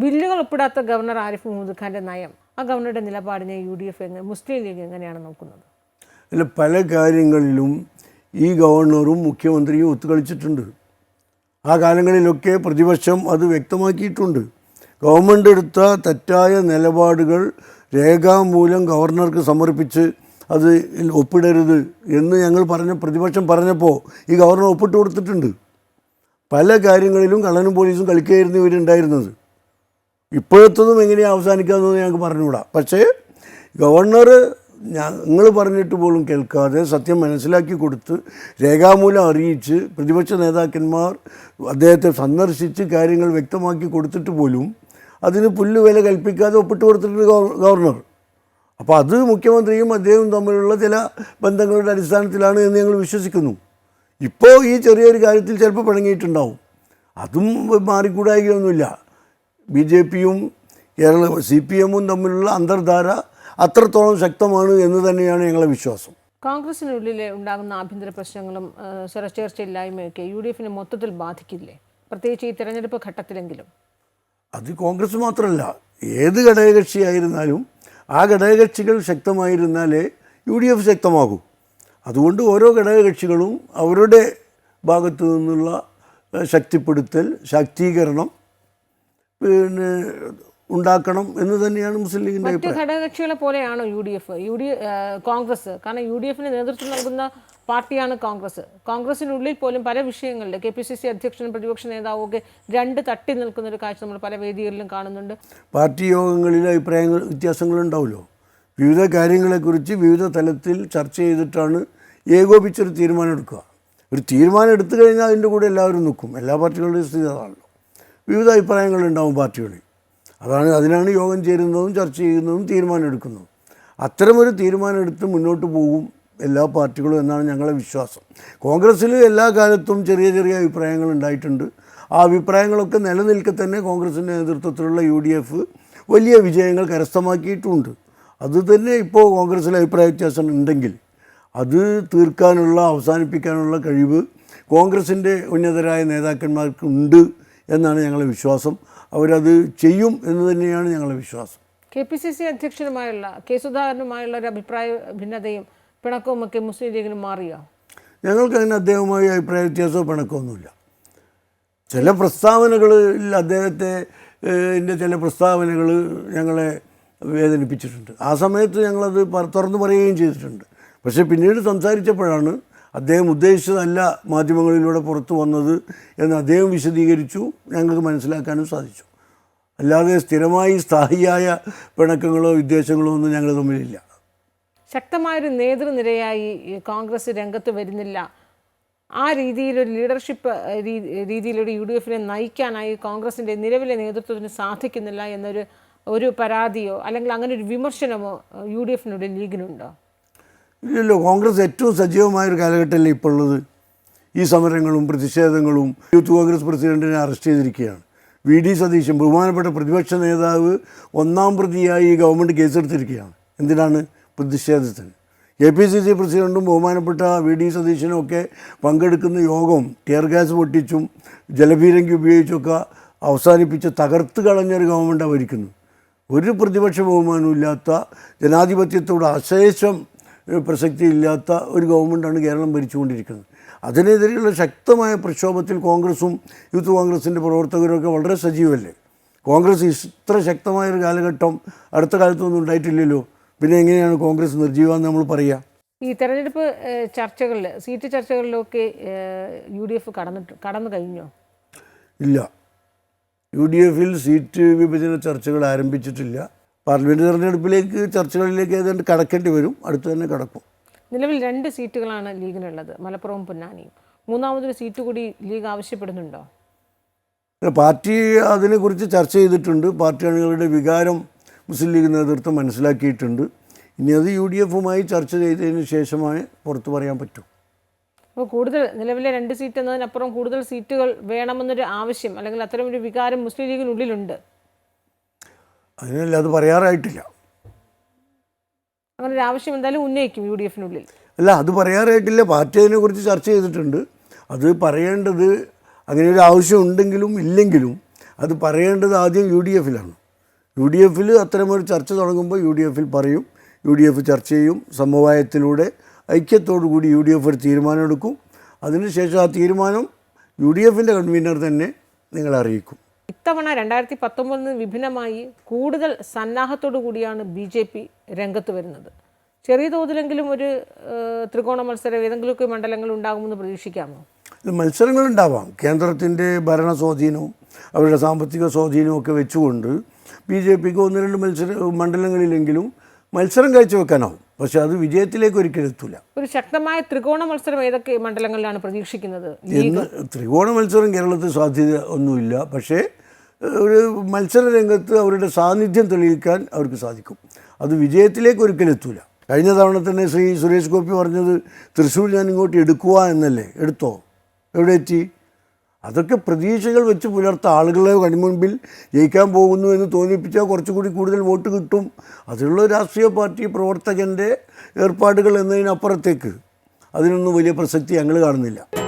ബില്ലുകൾ ഒപ്പിടാത്ത ഗവർണർ ആരിഫ് മുഹമ്മദ് ഖാന്റെ നയം ആ ഗവർണറുടെ നിലപാടിനെ യു ഡി എഫ് എങ്ങനെ മുസ്ലിം ലീഗ് എങ്ങനെയാണ് നോക്കുന്നത്? അല്ല പല കാര്യങ്ങളിലും ഈ ഗവർണറും മുഖ്യമന്ത്രിയും ഒത്തുകളിച്ചിട്ടുണ്ട്. ആ കാലങ്ങളിലൊക്കെ പ്രതിപക്ഷം അത് വ്യക്തമാക്കിയിട്ടുണ്ട്. ഗവൺമെന്റ് എടുത്ത തെറ്റായ നിലപാടുകൾ രേഖാമൂലം ഗവർണർക്ക് സമർപ്പിച്ച് അത് ഒപ്പിടരുത് എന്ന് ഞങ്ങൾ പറഞ്ഞ പ്രതിപക്ഷം പറഞ്ഞപ്പോൾ ഈ ഗവർണർ ഒപ്പിട്ട് കൊടുത്തിട്ടുണ്ട്. പല കാര്യങ്ങളിലും കള്ളനും പോലീസും കളിക്കുകയായിരുന്നു ഇവരുണ്ടായിരുന്നത്. ഇപ്പോഴത്തതും എങ്ങനെയാണ് അവസാനിക്കാമെന്ന് ഞങ്ങൾക്ക് പറഞ്ഞുകൂടാ. പക്ഷേ ഗവർണർ ഞങ്ങൾ പറഞ്ഞിട്ട് പോലും കേൾക്കാതെ സത്യം മനസ്സിലാക്കി കൊടുത്ത് രേഖാമൂലം അറിയിച്ച് പ്രതിപക്ഷ നേതാക്കന്മാർ അദ്ദേഹത്തെ സന്ദർശിച്ച് കാര്യങ്ങൾ വ്യക്തമാക്കി കൊടുത്തിട്ട് പോലും അതിന് പുല്ല് വില കൽപ്പിക്കാതെ ഒപ്പിട്ട് കൊടുത്തിട്ടുണ്ട് ഗവർണർ. അപ്പോൾ അത് മുഖ്യമന്ത്രിയും അദ്ദേഹവും തമ്മിലുള്ള ചില ബന്ധങ്ങളുടെ അടിസ്ഥാനത്തിലാണ് എന്ന് ഞങ്ങൾ വിശ്വസിക്കുന്നു. ഇപ്പോൾ ഈ ചെറിയൊരു കാര്യത്തിൽ ചിലപ്പോൾ പിണങ്ങിയിട്ടുണ്ടാവും. അതും മാറിക്കൂടായികയൊന്നുമില്ല. ബി ജെ പിയും കേരള സി പി എമ്മും തമ്മിലുള്ള അന്തർധാര അത്രത്തോളം ശക്തമാണ് എന്ന് തന്നെയാണ് ഞങ്ങളുടെ വിശ്വാസം. കോൺഗ്രസിനുള്ളിൽ ഉണ്ടാകുന്ന ആഭ്യന്തര പ്രശ്നങ്ങളും സുരക്ഷയില്ലായ്മയൊക്കെ സ്വരച്ചേർച്ചയില്ലായ്മയൊക്കെ യു ഡി എഫിനെ മൊത്തത്തിൽ ബാധിക്കില്ലേ? പ്രത്യേകിച്ച് ഈ തെരഞ്ഞെടുപ്പ് ഘട്ടത്തിലെങ്കിലും. അത് കോൺഗ്രസ് മാത്രമല്ല ഏത് ഘടകകക്ഷിയായിരുന്നാലും ആ ഘടകകക്ഷികൾ ശക്തമായിരുന്നാലേ യു ഡി എഫ് ശക്തമാകൂ. അതുകൊണ്ട് ഓരോ ഘടകകക്ഷികളും അവരുടെ ഭാഗത്തു നിന്നുള്ള ശക്തിപ്പെടുത്തൽ ശാക്തീകരണം പിന്നെ ഉണ്ടാക്കണം എന്ന് തന്നെയാണ് മുസ്ലിം ലീഗിന്റെ മറ്റ് ഘടകകക്ഷികളെ പോലെയാണോ U D F? U D Congress. കാരണം യു ഡി എഫിന് നേതൃത്വം നൽകുന്ന പാർട്ടിയാണ് കോൺഗ്രസ്. കോൺഗ്രസിനുള്ളിൽ പോലും പല വിഷയങ്ങളിൽ കെ പി സി സി അധ്യക്ഷനും പ്രതിപക്ഷ നേതാവും ഒക്കെ രണ്ട് തട്ടി നിൽക്കുന്ന ഒരു കാഴ്ച നമ്മൾ പല വേദികളിലും കാണുന്നുണ്ട്. പാർട്ടി യോഗങ്ങളിൽ അഭിപ്രായങ്ങൾ വ്യത്യാസങ്ങളുണ്ടാവുമല്ലോ വിവിധ കാര്യങ്ങളെക്കുറിച്ച് വിവിധ തലത്തിൽ ചർച്ച ചെയ്തിട്ടാണ് ഏകോപിച്ചൊരു തീരുമാനം എടുക്കുക. ഒരു തീരുമാനം എടുത്തു കഴിഞ്ഞാൽ അതിന്റെ കൂടെ എല്ലാവരും നിൽക്കും. എല്ലാ പാർട്ടികളുടെയും സ്ഥിതി അതാണല്ലോ. വിവിധ അഭിപ്രായങ്ങളുണ്ടാവും പാർട്ടികളിൽ. അതാണ് അതിനാണ് യോഗം ചേരുന്നതും ചർച്ച ചെയ്യുന്നതും തീരുമാനമെടുക്കുന്നതും. അത്തരമൊരു തീരുമാനമെടുത്ത് മുന്നോട്ട് പോകും എല്ലാ പാർട്ടികളും എന്നാണ് ഞങ്ങളുടെ വിശ്വാസം. കോൺഗ്രസ്സിൽ എല്ലാ കാലത്തും ചെറിയ ചെറിയ അഭിപ്രായങ്ങൾ ഉണ്ടായിട്ടുണ്ട്. ആ അഭിപ്രായങ്ങളൊക്കെ നിലനിൽക്കെ തന്നെ കോൺഗ്രസിന്റെ നേതൃത്വത്തിലുള്ള യു ഡി എഫ് വലിയ വിജയങ്ങൾ കരസ്ഥമാക്കിയിട്ടുമുണ്ട് അത് തന്നെ ഇപ്പോൾ കോൺഗ്രസ്സിൽ അഭിപ്രായ വ്യത്യാസം ഉണ്ടെങ്കിൽ അത് തീർക്കാനുള്ള അവസാനിപ്പിക്കാനുള്ള കഴിവ് കോൺഗ്രസിന്റെ ഉന്നതരായ നേതാക്കന്മാർക്ക് ഉണ്ട്. എന്നാണ് ഞങ്ങളുടെ വിശ്വാസം. അവരത് ചെയ്യും എന്ന് തന്നെയാണ് ഞങ്ങളുടെ വിശ്വാസം. കെ പി സി സി അധ്യക്ഷനുമായുള്ള കെ സുധാകരനുമായുള്ള ഒരു അഭിപ്രായ ഭിന്നതയും പിണക്കവും ഒക്കെ മുസ്ലിം ലീഗിന് മാറിയോ? ഞങ്ങൾക്ക് അതിന് അദ്ദേഹവുമായി അഭിപ്രായ വ്യത്യാസമോ പിണക്കമൊന്നുമില്ല ചില പ്രസ്താവനകളിൽ അദ്ദേഹത്തെ എന്റെ ചില പ്രസ്താവനകൾ ഞങ്ങളെ വേദനിപ്പിച്ചിട്ടുണ്ട്. ആ സമയത്ത് ഞങ്ങളത് തുറന്നു പറയുകയും ചെയ്തിട്ടുണ്ട്. പക്ഷേ പിന്നീട് സംസാരിച്ചപ്പോഴാണ് അദ്ദേഹം ഉദ്ദേശിച്ചതല്ല മാധ്യമങ്ങളിലൂടെ പുറത്തു വന്നത് എന്ന് അദ്ദേഹം വിശദീകരിച്ചു ഞങ്ങൾക്ക് മനസ്സിലാക്കാനും സാധിച്ചു. അല്ലാതെ സ്ഥിരമായി സ്ഥായിയായ പിണക്കങ്ങളോ വിദ്വേഷങ്ങളോ ഒന്നും ഞങ്ങൾ തമ്മിലില്ല. ശക്തമായൊരു നേതൃനിരയായി കോൺഗ്രസ് രംഗത്ത് വരുന്നില്ല. ആ രീതിയിലൊരു ലീഡർഷിപ്പ് രീതിയിലൊരു യു ഡി എഫിനെ നയിക്കാനായി കോൺഗ്രസിന്റെ നിലവിലെ നേതൃത്വത്തിന് സാധിക്കുന്നില്ല എന്നൊരു ഒരു പരാതിയോ അല്ലെങ്കിൽ അങ്ങനെ ഒരു വിമർശനമോ യു ഡി എഫിനുള്ളിൽ ലീഗിനുണ്ടോ? ഇല്ലല്ലോ കോൺഗ്രസ് ഏറ്റവും സജീവമായ ഒരു കാലഘട്ടമല്ലേ ഇപ്പോൾ ഉള്ളത്? ഈ സമരങ്ങളും പ്രതിഷേധങ്ങളും യൂത്ത് കോൺഗ്രസ് പ്രസിഡന്റിനെ അറസ്റ്റ് ചെയ്തിരിക്കുകയാണ്. വി ഡി സതീശൻ ബഹുമാനപ്പെട്ട പ്രതിപക്ഷ നേതാവ് ഒന്നാം പ്രതിയായി ഈ ഗവൺമെന്റ് കേസെടുത്തിരിക്കുകയാണ്. എന്തിനാണ്? പ്രതിഷേധത്തിന്. കെ പി സി സി പ്രസിഡന്റും ബഹുമാനപ്പെട്ട വി ഡി സതീശനും ഒക്കെ പങ്കെടുക്കുന്ന യോഗം ടിയർ ഗ്യാസ് പൊട്ടിച്ചും ജലപീരങ്കി ഉപയോഗിച്ചൊക്കെ അവസാനിപ്പിച്ച് തകർത്ത് കളഞ്ഞൊരു ഗവൺമെന്റാണ് ഭരിക്കുന്നത്. ഒരു പ്രതിപക്ഷ ബഹുമാനവും ഇല്ലാത്ത ജനാധിപത്യത്തോട് അശേഷം പ്രസക്തിയില്ലാത്ത ഒരു ഗവൺമെന്റാണ് കേരളം ഭരിച്ചുകൊണ്ടിരിക്കുന്നത്. അതിനെതിരെയുള്ള ശക്തമായ പ്രക്ഷോഭത്തിൽ കോൺഗ്രസും യൂത്ത് കോൺഗ്രസിന്റെ പ്രവർത്തകരൊക്കെ വളരെ സജീവമല്ലേ? കോൺഗ്രസ് ഇത്ര ശക്തമായൊരു കാലഘട്ടം അടുത്ത കാലത്തൊന്നും ഉണ്ടായിട്ടില്ലല്ലോ. പിന്നെ എങ്ങനെയാണ് കോൺഗ്രസ് നിർജീവമെന്ന് നമ്മൾ പറയുക ഈ തെരഞ്ഞെടുപ്പ് ചർച്ചകളിൽ സീറ്റ് ചർച്ചകളിലൊക്കെ യു ഡി എഫ് കടന്നിട്ട് കടന്നു കഴിഞ്ഞോ? ഇല്ല. യു ഡി എഫിൽ സീറ്റ് വിഭജന ചർച്ചകൾ ആരംഭിച്ചിട്ടില്ല. പാർലമെന്റ് തെരഞ്ഞെടുപ്പിലേക്ക് ചർച്ചകളിലേക്ക് ഏതാണ്ട് കടക്കേണ്ടി വരും. അടുത്ത് തന്നെ കടക്കും. നിലവിൽ രണ്ട് സീറ്റുകളാണ് ലീഗിനുള്ളത് മലപ്പുറവും പൊന്നാനിയും. മൂന്നാമതൊരു സീറ്റ് കൂടി ലീഗ് ആവശ്യപ്പെടുന്നുണ്ടോ? പാർട്ടി അതിനെക്കുറിച്ച് ചർച്ച ചെയ്തിട്ടുണ്ട്. പാർട്ടി അണികളുടെ വികാരം മുസ്ലിം ലീഗ് നേതൃത്വം മനസ്സിലാക്കിയിട്ടുണ്ട്. ഇനി അത് യു ഡി എഫുമായി ചർച്ച ചെയ്തതിന് ശേഷമാണ് പുറത്തു പറയാൻ പറ്റും. അപ്പോൾ കൂടുതൽ നിലവിലെ രണ്ട് സീറ്റ് എന്നതിനപ്പുറം കൂടുതൽ സീറ്റുകൾ വേണമെന്നൊരു ആവശ്യം അല്ലെങ്കിൽ അത്തരമൊരു വികാരം മുസ്ലിം ലീഗിനുള്ളിലുണ്ട്. അതിനല്ല അത് പറയാറായിട്ടില്ല. അങ്ങനെ ഒരു ആവശ്യം എന്തായാലും ഉന്നയിക്കും യു ഡി എഫിനുള്ളിൽ അല്ല അത് പറയാറായിട്ടില്ല. പാർട്ടി അതിനെക്കുറിച്ച് ചർച്ച ചെയ്തിട്ടുണ്ട്. അത് പറയേണ്ടത് അങ്ങനെ ഒരു ആവശ്യം ഉണ്ടെങ്കിലും ഇല്ലെങ്കിലും അത് പറയേണ്ടത് ആദ്യം യു ഡി എഫിലാണ് യു ഡി എഫിൽ അത്തരമൊരു ചർച്ച തുടങ്ങുമ്പോൾ യു ഡി എഫിൽ പറയും. യു ഡി എഫ് ചർച്ച ചെയ്യും. സമവായത്തിലൂടെ ഐക്യത്തോടു കൂടി യു ഡി എഫ് ഒരു തീരുമാനമെടുക്കും. അതിനുശേഷം ആ തീരുമാനം യു ഡി എഫിന്റെ കൺവീനർ തന്നെ നിങ്ങളെ അറിയിക്കും. ഇത്തവണ രണ്ടായിരത്തി പത്തൊമ്പതിന് വിഭിന്നമായി കൂടുതൽ സന്നാഹത്തോടു കൂടിയാണ് ബി ജെ പി രംഗത്ത് വരുന്നത്. ചെറിയ തോതിലെങ്കിലും ഒരു ത്രികോണ മത്സരം ഏതെങ്കിലുമൊക്കെ മണ്ഡലങ്ങൾ ഉണ്ടാകുമെന്ന് പ്രതീക്ഷിക്കാമോ? മത്സരങ്ങൾ ഉണ്ടാവാം കേന്ദ്രത്തിന്റെ ഭരണ സ്വാധീനവും അവരുടെ സാമ്പത്തിക സ്വാധീനവും ഒക്കെ വെച്ചുകൊണ്ട് ബി ജെ പിക്ക് ഒന്ന് രണ്ട് മത്സര മണ്ഡലങ്ങളിലെങ്കിലും മത്സരം കാഴ്ചവെക്കാനാവും. പക്ഷെ അത് വിജയത്തിലേക്ക് ഒരിക്കലും എത്തൂല. ഒരു ശക്തമായ ത്രികോണ മത്സരം ഏതൊക്കെ മണ്ഡലങ്ങളിലാണ് പ്രതീക്ഷിക്കുന്നത്? ത്രികോണ മത്സരം കേരളത്തിൽ സാധ്യത ഒന്നുമില്ല. പക്ഷേ ഒരു മത്സര രംഗത്ത് അവരുടെ സാന്നിധ്യം തെളിയിക്കാൻ അവർക്ക് സാധിക്കും. അത് വിജയത്തിലേക്ക് ഒരിക്കലും എത്തൂല. കഴിഞ്ഞ തവണ തന്നെ ശ്രീ സുരേഷ് ഗോപി പറഞ്ഞത് തൃശ്ശൂർ ഞാൻ ഇങ്ങോട്ട് എടുക്കുക എന്നല്ലേ? എടുത്തോ? എവിടെ എത്തി? അതൊക്കെ പ്രതീക്ഷകൾ വെച്ച് പുലർത്ത ആളുകളെ കൺമുൻപിൽ ജയിക്കാൻ പോകുന്നു എന്ന് തോന്നിപ്പിച്ചാൽ കുറച്ചുകൂടി കൂടുതൽ വോട്ട് കിട്ടും. അതിനുള്ള രാഷ്ട്രീയ പാർട്ടി പ്രവർത്തകന്റെ ഏർപ്പാടുകൾ എന്നതിനപ്പുറത്തേക്ക് അതിനൊന്നും വലിയ പ്രസക്തി ഞങ്ങൾ കാണുന്നില്ല.